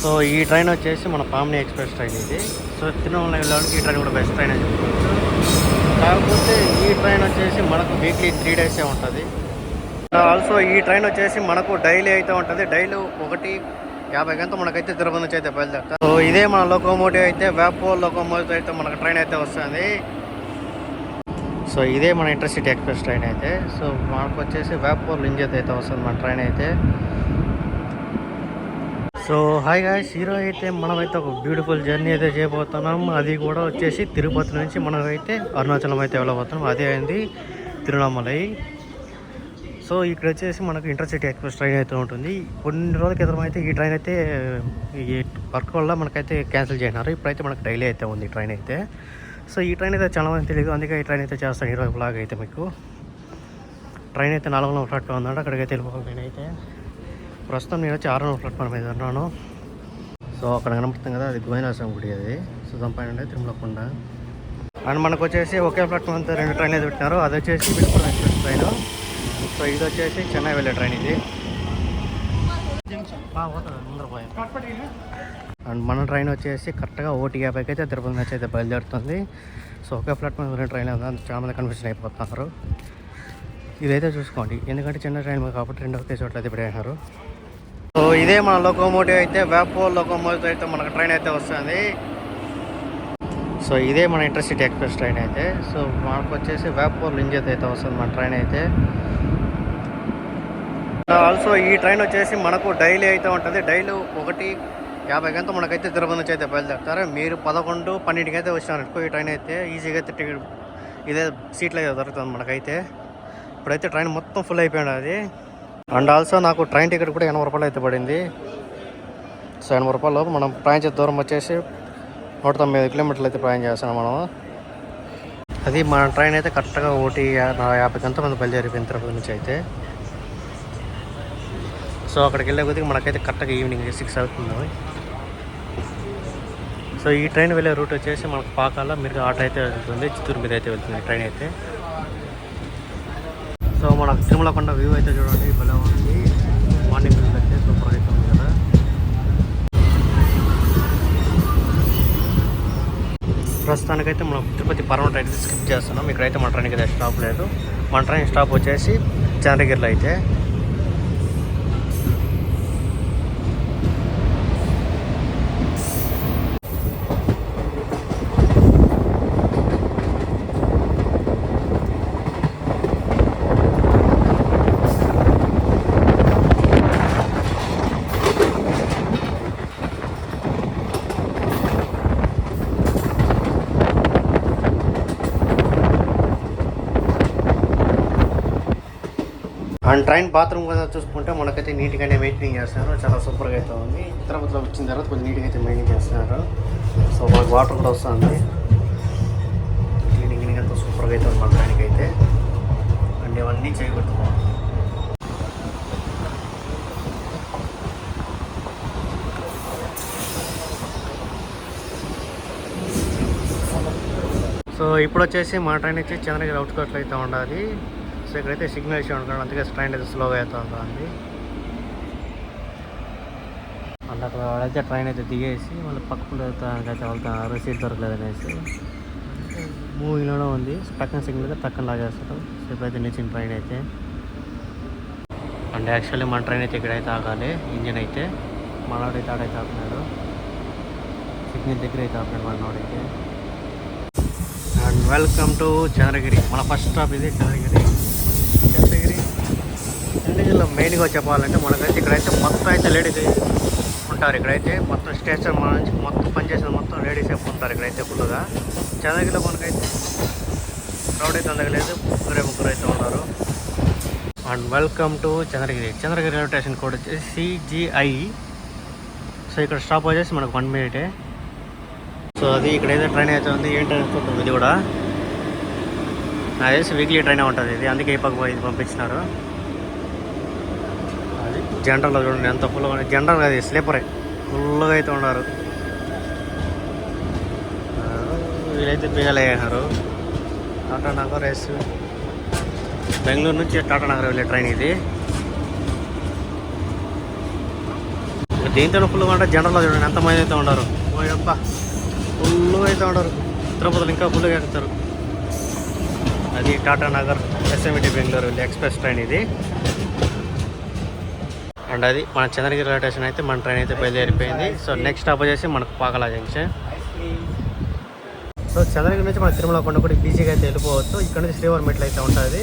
So ఈ train వచ్చేసి మన పామ్ని ఎక్స్ప్రెస్ ట్రైన్ ఇది. సో తిరుమల వెళ్ళడానికి ఈ ట్రైన్ కూడా బెస్ట్ ట్రైన్ అని చెప్పుకోవచ్చు కాకపోతే ఈ ట్రైన్ వచ్చేసి మనకు వీక్లీ త్రీ డేసే ఉంటుంది. ఆల్సో ఈ ట్రైన్ వచ్చేసి మనకు డైలీ అయితే ఉంటుంది. డైలీ ఒకటి యాభై గంట మనకైతే తిరుపతి నుంచి అయితే బయలుదేరుతాం సో ఇదే మన లోకోమోటివ్ అయితే వేపో లోకోమోటివ్ అయితే మనకు ట్రైన్ అయితే వస్తుంది. సో ఇదే మన ఇంటర్సిటీ ఎక్స్ప్రెస్ ట్రైన్ అయితే. సో మనకు వచ్చేసి వ్యాపూర్ లింజత్ అయితే వస్తుంది మన ట్రైన్ అయితే. సో హాయ్ గాయస్ హీరో అయితే మనమైతే ఒక బ్యూటిఫుల్ జర్నీ అయితే చేయబోతున్నాం. అది కూడా వచ్చేసి తిరుపతి నుంచి మనమైతే అరుణాచలం అయితే వెళ్ళబోతున్నాం. అదే అయింది తిరువణామలై సో ఇక్కడ వచ్చేసి మనకు ఇంటర్సిటీ ఎక్స్ప్రెస్ ట్రైన్ అయితే ఉంటుంది. కొన్ని రోజుల క్రితం అయితే ఈ ట్రైన్ అయితే ఈ వర్క్ వల్ల మనకైతే క్యాన్సిల్ చేసినారు. ఇప్పుడైతే మనకు డైలీ అయితే ఉంది ట్రైన్ అయితే. సో ఈ ట్రైన్ అయితే చాలా మంది తెలియదు. అందుకే ఈ ట్రైన్ అయితే చేస్తాను. ఈరోజు బ్లాగ్ అయితే మీకు. ట్రైన్ అయితే నాలుగు వందల ప్లాట్ఫామ్ ఉందంటే. అక్కడికైతే వెళ్ళిపోవాలి నేనైతే. ప్రస్తుతం నేను వచ్చి ఆరు ప్లాట్ఫామ్ మీద ఉన్నాను. సో అక్కడ కనపడుతుంది కదా అది గోవినాశ్రమం గుడి అది. సుధం పైన తిరుమల కొండ అండ్ మనకు వచ్చేసి ఒకే ప్లాట్ఫామ్ అంతా రెండు ట్రైన్ అయితే పెట్టినారు. అది వచ్చేసి విలుపురం ఎక్స్ప్రెస్ ట్రైన్. సో ఇది వచ్చేసి చెన్నై వెళ్ళే ట్రైన్ ఇది. అండ్ మన ట్రైన్ వచ్చేసి కరెక్ట్గా ఓటీ యాభైకి అయితే తిరుపతి నుంచి అయితే బయలుదేరుతుంది. సో ఒకే ప్లాట్ఫామ్ రెండు ట్రైన్ ఉంది చాలామంది చాలా మంది కన్ఫ్యూజన్ అయిపోతున్నారు. ఇదైతే చూసుకోండి ఎందుకంటే చిన్న ట్రైన్ కాబట్టి రెండు ఒకే చోట్ల అయితే పెట్టేసినారు సో ఇదే మన లోకోమోటివ్ అయితే వేపో లోకోమోటివ్ అయితే మనకు ట్రైన్ అయితే వస్తుంది. సో ఇదే మన ఇంటర్సిటీ ఎక్స్ప్రెస్ ట్రైన్ అయితే. సో మనకు వచ్చేసి వేపూర్ లింజత్ అయితే వస్తుంది మన ట్రైన్ అయితే. ఆల్సో ఈ ట్రైన్ వచ్చేసి మనకు డైలీ అయితే ఉంటుంది. డైలీ ఒకటి యాభై గంట మనకైతే తిరుపతి నుంచి అయితే బయలుదేరుతారు. మీరు పదకొండు పన్నెండుకి అయితే వచ్చినారనుకో ఈ ట్రైన్ అయితే ఈజీగా అయితే టికెట్ ఇదే సీట్లు అయితే దొరుకుతుంది మనకైతే. ఇప్పుడైతే ట్రైన్ మొత్తం ఫుల్ అయిపోయినది. అది అండ్ ఆల్సో నాకు ట్రైన్ టికెట్ కూడా ఎనభై రూపాయలు అయితే పడింది. సో ఎనభై రూపాయలు మనం ప్రయాణించే దూరం వచ్చేసి నూట తొమ్మిది కిలోమీటర్లు అయితే ప్రయాణం చేస్తున్నాం మనం. అది మన ట్రైన్ అయితే కరెక్ట్గా ఒకటి యాభై గంటల మంది బయలుదేరిపోయిన తిరుపతి నుంచి అయితే. సో అక్కడికి వెళ్ళే కొద్దిగా మనకైతే కరెక్ట్గా ఈవినింగ్ సిక్స్ అవుతుంది. సో ఈ ట్రైన్ వెళ్ళే రూట్ వచ్చేసి మనకు పాకాల మీరు ఆటో అయితే వెళ్తుంది చిత్తూరు మీద అయితే వెళ్తుంది ట్రైన్ అయితే. సో మన తిరుమల కొండ వ్యూ అయితే చూడండి భలే ఉంది. మార్నింగ్ వ్యూ అయితే సూపర్ అయితే ఉంది కదా. ప్రస్తుతానికైతే మనం తిరుపతి పర్మనెంట్ అయితే స్కిప్ చేస్తున్నాం. ఇక్కడైతే మన ట్రైన్కి అయితే స్టాప్ లేదు. మన ట్రైన్ స్టాప్ వచ్చేసి చంద్రగిరిలో అయితే. అండ్ ట్రైన్ బాత్రూమ్ కూడా చూసుకుంటే మనకైతే నీట్గానే మెయింటైన్ చేస్తున్నారు. చాలా సూపర్గా అయితే ఉంది. తిరుపతిలో వచ్చిన తర్వాత కొంచెం నీట్గా అయితే మెయింటైన్ చేస్తున్నారు. సో మనకు వాటర్ కూడా వస్తుంది. క్లీనింగ్ క్లీనింగ్ అంతా సూపర్గా అయితే ఉంది మన ట్రైన్కి అయితే. అండ్ ఇవన్నీ చేయకూడదు సో ఇప్పుడు వచ్చేసి మా ట్రైన్ వచ్చి చంద్రగిరి అవుట్కట్లో అయితే ఉండాలి. సో ఇక్కడైతే సిగ్నల్ ఇచ్చి అనుకోండి అందుకే ట్రైన్ అయితే స్లోగా అవుతూ ఉంటుంది అండ్ అక్కడ వాళ్ళైతే ట్రైన్ అయితే దిగేసి మళ్ళీ పక్కన అయితే వెళ్తున్నారు సీట్ దొరకలేదు అనేసి. మూవీలోనే ఉంది పక్కన సిగ్నల్ అయితే పక్కన లాగేస్తారు సో ఇప్పుడైతే నిలిచిన ట్రైన్ అయితే. అండ్ యాక్చువల్లీ మన ట్రైన్ అయితే ఇక్కడైతే ఆగాలి ఇంజిన్ అయితే. మనోడైతే ఆడైతే ఆపినాడు సిగ్నల్ దగ్గర అయితే ఆపినాడు మనోడైతే అండ్ వెల్కమ్ టు చంద్రగిరి మన ఫస్ట్ స్టాప్ ఇది చంద్రగిరి చంద్రగిరిలో మెయిన్గా చెప్పాలంటే మనకైతే ఇక్కడైతే మొత్తం అయితే లేడీస్ ఉంటారు. ఇక్కడైతే మొత్తం స్టేషన్ మన నుంచి మొత్తం పనిచేసిన మొత్తం లేడీస్ ఉంటారు ఇక్కడైతే ఫుల్గా. చంద్రగిరిలో మనకైతే క్రౌడ్ అయితే అందగలేదు. ముగ్గురే ముగ్గురు అయితే ఉన్నారు. And welcome to Chandragiri. Chandragiri railway station code వచ్చేసి సిజిఐ. సో ఇక్కడ స్టాప్ వచ్చేసి మనకు వన్ మినిటే. సో అది ఇక్కడ ఏదో ట్రైన్ అయితే ఉంది. ఏంటని చూద్దాం. ఇది కూడా. నాకు తెలిసి వీక్లీ ట్రైన్ ఉంటుంది. ఇది అందుకే ఈ పక్క ఇది పంపించినారు. జనరల్ చూడండి ఎంత ఫుల్గా ఉన్నాయి జనరల్ అది స్లీపరే. ఫుల్గా అయితే ఉన్నారు. వీళ్ళైతే బిగలేసారు టాటా నగర్ ఎస్ బెంగళూరు నుంచి టాటా నగర్ వెళ్ళే ట్రైన్ ఇది. దేంతో ఫుల్గా అంటే జనరల్లో చూడండి ఎంతమంది అయితే ఉండరు ఓ ఫుల్గా అయితే ఉండరు తిరుపతిలో ఇంకా ఫుల్గా ఎక్కుతారు. అది Tata Nagar SMET Bengaluru express train ఇది. అండ్ అది మన చంద్రగిరి రైల్వే స్టేషన్ అయితే మన ట్రైన్ అయితే బయలుదేరిపోయింది. సో నెక్స్ట్ స్టాప్ వచ్చేసి మనకు పాకలా జంక్షన్. సో చంద్రగిరి నుంచి మన తిరుమల కొండ కూడా అయితే వెళ్ళిపోవచ్చు. ఇక్కడ నుంచి శ్రీవారి మెట్లు అయితే ఉంటుంది.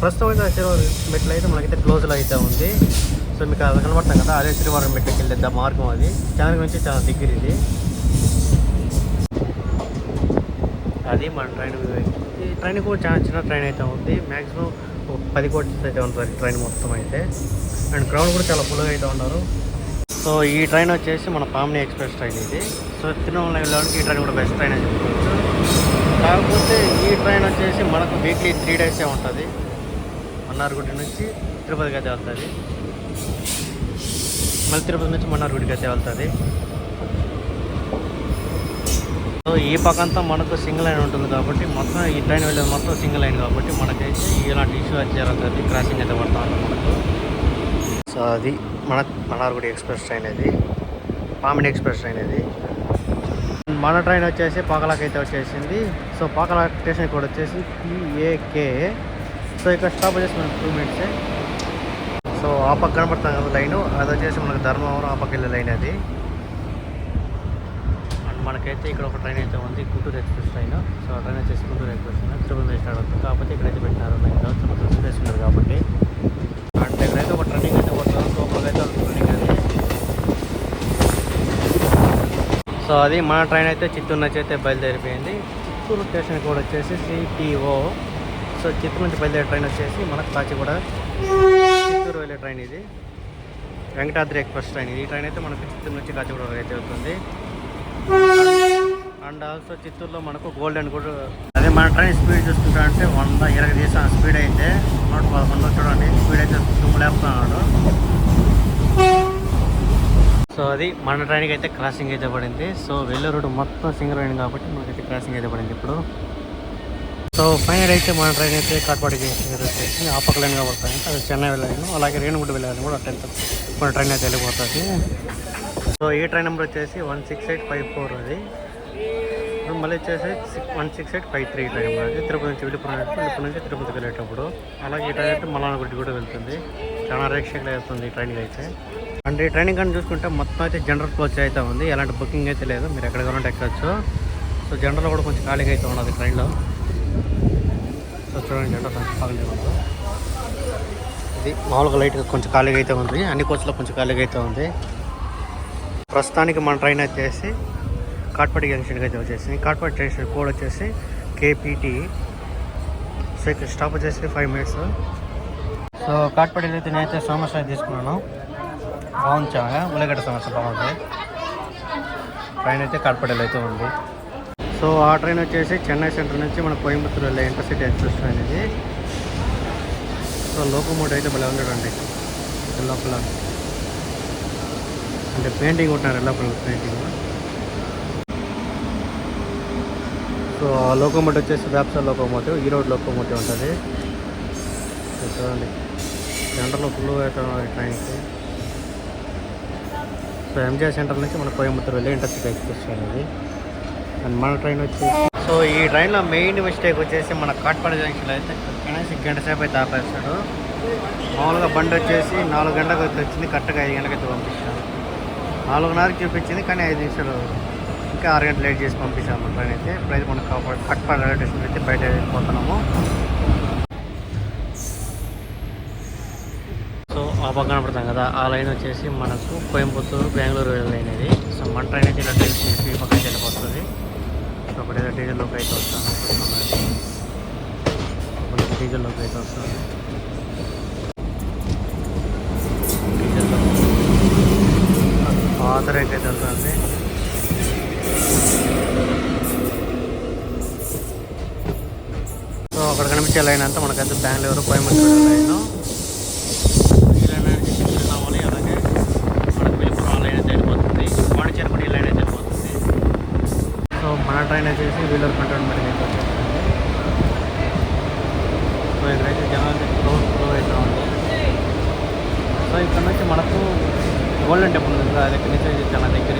ప్రస్తుతం అయితే శ్రీవారి మెట్లు అయితే మనకైతే క్లోజ్లో అయితే ఉంది. సో మీకు అది కనబడతాం కదా అదే శ్రీవారి మెట్లకి వెళ్ళే మార్గం అది. చంద్రగిరి నుంచి చాలా దగ్గర ఇది. అది మన ట్రైన్ ఈ ట్రైన్ కూడా చాలా చిన్న ట్రైన్ అయితే ఉంది. మ్యాక్సిమం పది కోట్స్ అయితే ఉంటుంది ట్రైన్ మొత్తం అయితే. అండ్ క్రౌడ్ కూడా చాలా ఫుల్గా అయితే ఉన్నారు. సో ఈ ట్రైన్ వచ్చేసి మన పామిని ఎక్స్ప్రెస్ ట్రైన్ ఇది. సో తిరుమల వెళ్ళడానికి ఈ ట్రైన్ కూడా బెస్ట్ ట్రైన్ అని చెప్పుకోవచ్చు. కాకపోతే ఈ ట్రైన్ వచ్చేసి మనకు వీక్లీ త్రీ డేసే ఉంటుంది. మన్నార్గుడి నుంచి తిరుపతికి అయితే వెళ్తుంది. మళ్ళీ తిరుపతి నుంచి మన్నార్గుడికి అయితే వెళ్తుంది. ఈ పక్కంతా మనకు సింగిల్ లైన్ ఉంటుంది కాబట్టి మొత్తం ఈ ట్రైన్ వెళ్ళేది మొత్తం సింగిల్ లైన్ కాబట్టి మనకైతే ఇలాంటి ఇష్యూ అయితే జరుగుతుంది క్రాసింగ్ అయితే పడతా ఉంటుంది మనకు. సో అది మన మనార్గుడి ఎక్స్ప్రెస్ ట్రైన్ ఇది. పామిడి ఎక్స్ప్రెస్ ట్రైన్ ఇది. మన ట్రైన్ వచ్చేసి పాకలాకి అయితే వచ్చేసింది. సో పాకలా స్టేషన్ కూడా వచ్చేసి పిఏకే సో ఇక్కడ స్టాప్ వచ్చేసి మనకు టూ మినిట్సే సో ఆ పక్క కనపడుతుంది కదా లైను. అది వచ్చేసి మనకు ధర్మవరం ఆ పక్క వెళ్ళే లైన్ అది. మనకైతే ఇక్కడ ఒక ట్రైన్ అయితే ఉంది Guntur express train so train వచ్చేసి Guntur express train Tirupati start అవుతుంది. కాకపోతే ఇక్కడైతే పెట్టినారు లైన్ తిరుపతి ఎక్స్ప్రెస్ ఉన్నారు కాబట్టి. అండ్ అయితే ఒక ట్రైనింగ్ అయితే పడుతుంది సూపర్గా అయితే ట్రైనింగ్ అది సో అది మన ట్రైన్ అయితే చిత్తూరు నుంచి అయితే బయలుదేరిపోయింది. చిత్తూరు స్టేషన్ కూడా వచ్చేసి సిపిఓ సో చిత్తూరు నుంచి బయలుదేరే ట్రైన్ వచ్చేసి మనకు కాచిగూడ చిత్తూరు వెళ్ళే ట్రైన్ ఇది. వెంకటాద్రి ఎక్స్ప్రెస్ ట్రైన్ ఇది. ఈ ట్రైన్ అయితే మనకు చిత్తూరు నుంచి కాచిగూడ అయితే అవుతుంది. అండ్ ఆల్సో చిత్తూరులో మనకు గోల్డెన్ కూడా. అదే మన ట్రైన్ స్పీడ్ చూసుకుంటా అంటే వంద ఇరవై తీసాను స్పీడ్ అయితే నూట పదకొండు చూడండి స్పీడ్ అయితే తుమ్ములేపుతున్నాడు సో అది మన ట్రైన్కి అయితే క్రాసింగ్ అయితే పడింది. సో వెళ్ళే రోడ్డు మొత్తం సింగిల్ రైన్ కాబట్టి మనకైతే క్రాసింగ్ అయితే పడింది ఇప్పుడు. సో ఫైనల్ అయితే మన ట్రైన్ అయితే కాట్పాడికి వచ్చేసి ఆ పక్క లైన్ కాబడుతుంది అది చెన్నై వెళ్ళాను అలాగే రేణుగుడ్డ వెళ్ళాను కూడా అటెంట్ మన ట్రైన్ అయితే వెళ్ళిపోతుంది. సో ఈ ట్రైన్ నెంబర్ వచ్చేసి one six eight five four అది. మళ్ళీ వచ్చేసి one six eight five three train number అది. తిరుపతి నుంచి వెళ్ళిపోయినప్పుడు వెళ్ళిపోయి నుంచి తిరుపతికి వెళ్ళేటప్పుడు. అలాగే ఈ ట్రైన్ అయితే మలానగుడి కూడా వెళ్తుంది. చాలా రేక్షకులు వెళ్తుంది ఈ ట్రైన్కి అయితే. అండ్ ఈ ట్రైన్ కానీ చూసుకుంటే మొత్తం అయితే జనరల్ కోచ్ అయితే ఉంది. ఎలాంటి బుకింగ్ అయితే లేదు. మీరు ఎక్కడ కావాలంటే ఎక్కొచ్చు సో జనరల్ కూడా కొంచెం ఖాళీగా అయితే ఉన్నది ట్రైన్లో. సో చూడండి జనరల్ ఖాళీగా ఉంది. ఇది మామూలుగా లైట్గా కొంచెం ఖాళీగా అయితే ఉంది. అన్ని కోచ్లో కొంచెం ఖాళీగా అయితే ఉంది. ప్రస్తుతానికి మన ట్రైన్ వచ్చేసి కాట్పాడి జంక్షన్కి అయితే వచ్చేసింది. కాట్పాడి స్టేషన్ కోడ్ వచ్చేసి కేపీటీ. సో ఇక్కడ స్టాప్ వచ్చేసి ఫైవ్ మినిట్స్. సో కాట్పాడి అయితే నేనైతే సమస్య తీసుకున్నాను. బాగుంది చాలా ఉల్లగడ్డ సమస్య బాగుంది. ట్రైన్ అయితే కాట్పాడిలో అయితే ఉంది. సో ఆ ట్రైన్ వచ్చేసి చెన్నై సెంటర్ నుంచి మన కోయంబత్తూరు వెళ్ళే ఇంటర్సిటీ ఎక్స్ప్రెస్ ట్రైన్ ఇది. సో లోకమోటివ్ అయితే భలే ఉండడండి లోపల. అంటే పెయింటింగ్ ఉంటున్నారు లోపల పెయింటింగ్? సో ఆ లోకోమోటివ్ వచ్చేసి వ్యాప్సా లోకోమోటివ్ ఈ రోడ్ లోకోమోటివ్ ఉంటుంది. చూడండి. సెంటర్లో ఫుల్ అయితే ట్రైన్కి సో ఎంజిఆర్ సెంటర్ నుంచి మన కోయంబత్తూరు వెళ్ళి ఇంటర్సిటీ ఎక్స్ప్రెస్ ట్రైన్ ఇది అండ్ మన ట్రైన్ వచ్చి సో ఈ ట్రైన్లో మెయిన్ మిస్టేక్ వచ్చేసి మన కాట్పాడి జంక్షన్లో అయితే కనీసం గంట సేపు అయితే ఆపేస్తాడు. మామూలుగా బండి వచ్చేసి నాలుగు గంటలకు వచ్చింది కరెక్ట్గా ఐదు గంటలకు అయితే పంపిస్తాడు. నాలుగున్నరకి చూపించింది కానీ ఐదు నిమిషాలు ఇంకా ఆరు గంటలు లేట్ చేసి పంపించాము ట్రైన్ అయితే. ఇప్పుడైతే మనం కాపాడు కట్పాడు రైల్వే స్టేషన్ అయితే బయట వెళ్ళిపోతున్నాము. సో ఆ పక్కన పడతాం కదా ఆ లైన్ వచ్చేసి మనకు కోయంబత్తూరు బెంగళూరు లైన్ ఇది. సో మన ట్రైన్ అయితే ఇలా టైప్ చేసి పక్కన వెళ్ళిపోతుంది. సో ఒకటి ఏదో డీజిల్లోకి అయితే వస్తాను ఒకటి డీజిల్లోకి అయితే వస్తుంది. పాత రేట్ అయితే వెళ్తుంది సో అక్కడ కనిపించే లైన్ అంతా మనకైతే బెంగళూరు కోయంబత్తూరు లైన్. ఈ లైన్ నుంచి తిరువణామలై అలాగే మనకు విలుపురం లైన్ అయితే వెళ్ళిపోతుంది వాణిజ్యపడి ఈ లైన్ అయితే వెళ్ళిపోతుంది సో మన ట్రైన్ వచ్చేసి వీలర్ కంటోన్మెంట్ అయితే వచ్చేస్తుంది. సో ఇక్కడైతే జనాలు ఫ్లో ఫ్లో అయితే ఉంది సో ఇక్కడ నుంచి మనకు గోల్డెన్ టెంపుల్ దగ్గర నుంచి చాలా దగ్గర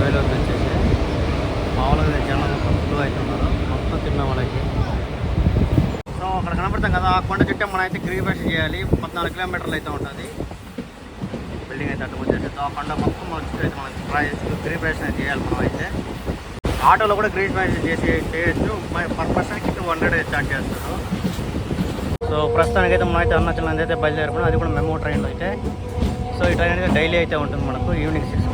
వేలూరు నుంచి అయితే మామూలుగా జనం ఫుల్ అవుతున్నారు మొత్తం తిన్నాం వాళ్ళకి. సో అక్కడ కనపడతాం కదా ఆ కొండ చుట్టే మనం అయితే గిరిప్రవేశం చేయాలి పద్నాలుగు కిలోమీటర్లు అయితే ఉంటుంది. బిల్డింగ్ అయితే అటు వచ్చేసి ఆ కొండ మొత్తం వచ్చి చుట్టూ అయితే మనం ట్రై- అయితే చేయాలి మనం అయితే. ఆటోలో కూడా గ్రీన్ గిరిప్రవేశం చేసి చేయొచ్చు పర్ పర్సన్కి టూ హండ్రెడ్ ఛార్జ్ చేస్తారు. సో ప్రస్తుతానికి అయితే మనం అయితే అరుణాచలం అయితే బయలుదేరుకున్నాం అది కూడా మెమో ట్రైన్లో అయితే. సో ఇట్లా ట్రైన్ డైలీ అయితే ఉంటుంది మనకు ఈవినింగ్ సిక్స్